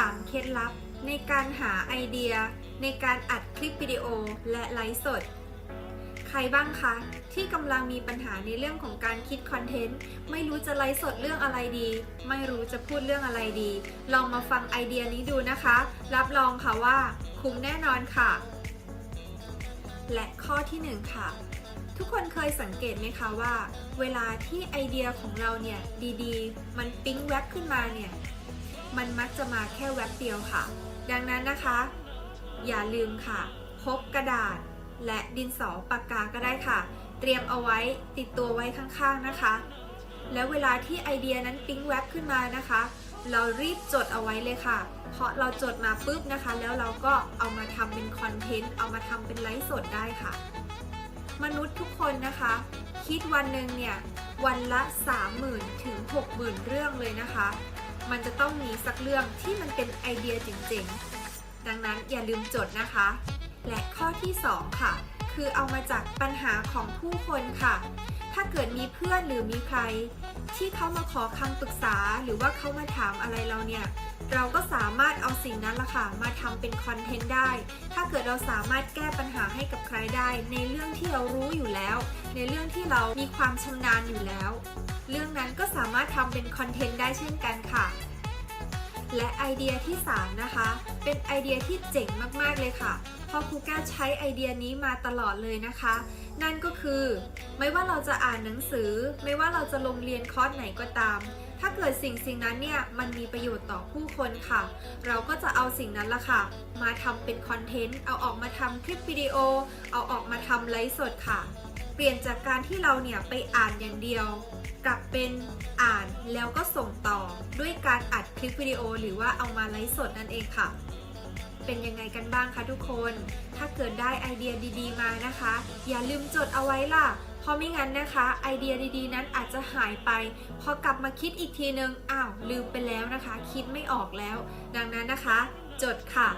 3 เคล็ดลับในการหาไอเดีย ในการอัดคลิปวิดีโอและไลฟ์สด ใครบ้างคะ ที่กำลังมีปัญหาในเรื่องของการคิดคอนเทนต์ ไม่รู้จะไลฟ์สดเรื่องอะไรดี ไม่รู้จะพูดเรื่องอะไรดี ลองมาฟังไอเดียนี้ดูนะคะ รับรองค่ะว่า คุ้มแน่นอนค่ะ และข้อที่หนึ่งค่ะทุกคนเคยสังเกตไหมคะว่า เวลาที่ไอเดียของเราเนี่ยดีๆ มันปิ๊งแวบขึ้นมาเนี่ย มันมักจะมาแค่แวบเดียวค่ะ ดังนั้นนะคะ อย่าลืมค่ะ พกกระดาษและดินสอปากกาก็ได้ค่ะ เตรียมเอาไว้ติดตัวไว้ข้างๆนะคะ แล้วเวลาที่ไอเดียนั้นปิ๊งแวบขึ้นมานะคะ เรารีบจดเอาไว้เลยค่ะ เพราะเราจดมาปุ๊บนะคะ แล้วเราก็เอามาทำเป็นคอนเทนต์เอามาทำเป็นไลฟ์สดได้ค่ะ มนุษย์ทุกคนนะคะ คิดวันหนึ่งเนี่ยวันละ 30,000 ถึง 60,000 เรื่องเลยนะคะ มันจะต้องมีสักเรื่องที่มันเป็นไอเดียเจ๋งๆ ดังนั้นอย่าลืมจดนะคะ และข้อที่ 2 ค่ะ คือเอามาจากปัญหาของผู้คนค่ะ ถ้าเกิดมีเพื่อนหรือมีใคร ที่เขามาขอคำปรึกษาหรือว่าเขามาถามอะไรเราเนี่ย เราก็สามารถเอาสิ่งนั้นละค่ะมาทำเป็นคอนเทนต์ได้ ถ้าเกิดเราสามารถแก้ปัญหาให้กับใครได้ ในเรื่องที่เรารู้อยู่แล้ว ในเรื่องที่เรามีความชำนาญอยู่แล้ว เรื่องนั้นก็สามารถทำเป็นคอนเทนต์ได้เช่นกันค่ะ และไอเดียที่ 3 นะคะ เป็นไอเดียที่เจ๋งมากๆเลยค่ะเพราะครูแก้วใช้ไอเดียนี้มาตลอดเลยนะคะ นั่นก็คือ ไม่ว่าเราจะอ่านหนังสือ ไม่ว่าเราจะลงเรียนคอร์สไหนก็ตาม ถ้าเกิดสิ่งสิ่งนั้นเนี่ยมันมีประโยชน์ต่อผู้คนค่ะ เราก็จะเอาสิ่งนั้นละค่ะ มาทำเป็นคอนเทนต์ เอาออกมาทำคลิปวิดีโอ เอาออกมาทำไลฟ์สดค่ะ เปลี่ยนจากการที่เราเนี่ยไปอ่านอย่างเดียว กลับเป็นอ่านแล้วก็ส่งต่อด้วยการอัดคลิปวิดีโอ หรือว่าเอามาไลฟ์สดนั่นเองค่ะ เป็นยังไงกันบ้างคะทุกคน ถ้าเกิดได้ไอเดียดีๆมานะคะ อย่าลืมจดเอาไว้ล่ะ เพราะไม่งั้นนะคะ ไอเดียดีๆ นั้นอาจจะหายไป พอกลับมาคิดอีกทีนึงอ้าวลืมไปแล้วนะคะ คิดไม่ออกแล้ว ดังนั้นนะคะ จดค่ะ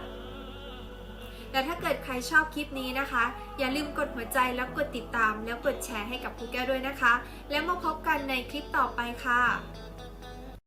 และถ้าเกิดใครชอบคลิปนี้นะคะ อย่าลืมกดหัวใจแล้วกดติดตาม แล้วกดแชร์ให้กับครูแก้วด้วยนะคะ แล้วมาพบกันในคลิปต่อไปค่ะ